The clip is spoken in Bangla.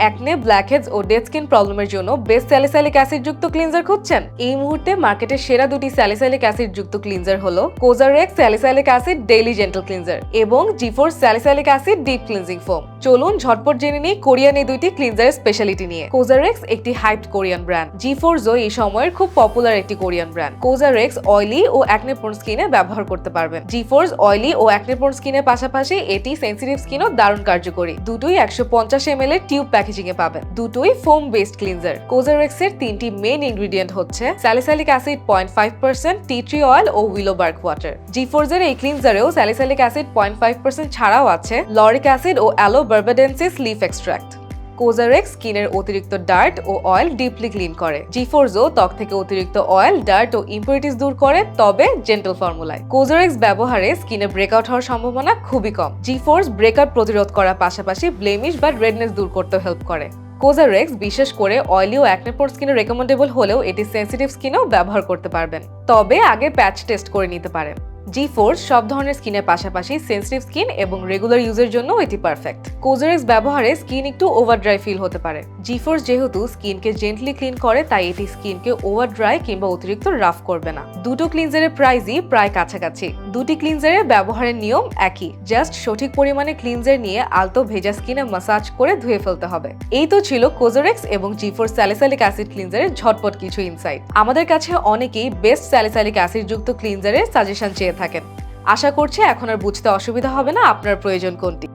অ্যাকনে ব্ল্যাকহেডস ও ডেড স্কিন প্রবলেমের জন্য বেস্ট স্যালিসাইলিক অ্যাসিড যুক্ত ক্লিনজার খুঁজছেন? এই মুহূর্তে মার্কেটের সেরা দুটি স্যালিসাইলিক অ্যাসিড যুক্ত ক্লিনজার হলো COSRX salicylic acid daily gentle cleanser এবং G four salicylic acid deep cleansing foam চলুন ঝটপট জেনে নিই কোরিয়ান এই দুইটি ক্লিনজারের স্পেশালিটি নিয়ে। কোজারেক্স একটি হাইপড কোরিয়ান ব্র্যান্ড জো এই সময়ের খুব পপুলার একটি কোরিয়ান ব্র্যান্ড কোজারেক্স অয়েলি ও অ্যাকনে প্রোন স্কিনে ব্যবহার করতে পারবেন জিফোর্স অয়েলি ও অ্যাকনে প্রোন স্কিনের পাশাপাশি এটি সেন্সিটিভ স্কিনও দারুণ কার্যকরী। দুটোই একশো পঞ্চাশ এম এর টিউব প্যাকেজিং এ পাবেন। দুটোই ফোম বেসড ক্লিনজার কোজারেক্স এর তিনটি মেইন ইনগ্রিডিয়েন্ট হচ্ছে salicylic acid point five percent tea tree oil ও উইলো বার্ক ওয়াটার জি এর এই ক্লিনজারেও salicylic acid point five percent ছাড়াও আছে। লরিক অ্যাসিড ও aloe barbadensis leaf extract COSRX স্কিনের অতিরিক্ত ডার্ট ও অয়েল ডিপলি ক্লিন করে। জিফোর্সও ত্বক থেকে অতিরিক্ত অয়েল, ডার্ট ও ইম্পিউরিটিস দূর করে, তবে জেন্টাল ফর্মুলায়। কোজারেক্স ব্যবহারে স্কিনে ব্রেকআউট হওয়ার সম্ভাবনা খুবই কম। জিফোর্স ব্রেকআউট প্রতিরোধ করার পাশাপাশি ব্লেমিশ বা রেডনেস দূর করতে হেল্প করে। কোজারেক্স বিশেষ করে অয়েলি ও অ্যাকনেপোর স্কিনে রেকমেন্ডেবল হলেও এটি সেন্সিটিভ স্কিনেও ব্যবহার করতে পারবেন। তবে আগে প্যাচ টেস্ট করে নিতে পারেন। জি ফোর্স সব ধরনের স্কিনের পাশাপাশি সেন্সিটিভ স্কিন এবং রেগুলার ইউজের জন্য এটি পারফেক্ট কোজারেক্স ব্যবহারে স্কিন একটু ওভার ড্রাই ফিল হতে পারে। জি ফোর্স যেহেতু স্কিনকে জেন্টলি ক্লিন করে, তাই এটি স্কিনকে ওভার ড্রাই কিংবা অতিরিক্ত রাফ করবে না। দুটো ক্লিনজারের প্রাইসই প্রায় কাছাকাছি। দুটি ক্লিনজারের ব্যবহারের নিয়ম একই। জাস্ট সঠিক পরিমাণে ক্লিনজার নিয়ে আলতো ভেজা স্কিনে মাসাজ করে ধুয়ে ফেলতে হবে। এই তো ছিল কোজারেক্স এবং জি ফোর স্যালিসাইলিক অ্যাসিড ক্লিনজারের ঝটপট কিছু ইনসাইট আমাদের কাছে অনেকেই বেস্ট স্যালিসাইলিক অ্যাসিড যুক্ত ক্লিনজারের সাজেশন চেয়ে থাকেন আশা করছি এখন আর বুঝতে অসুবিধা হবে না। আপনার প্রয়োজন কোনটি?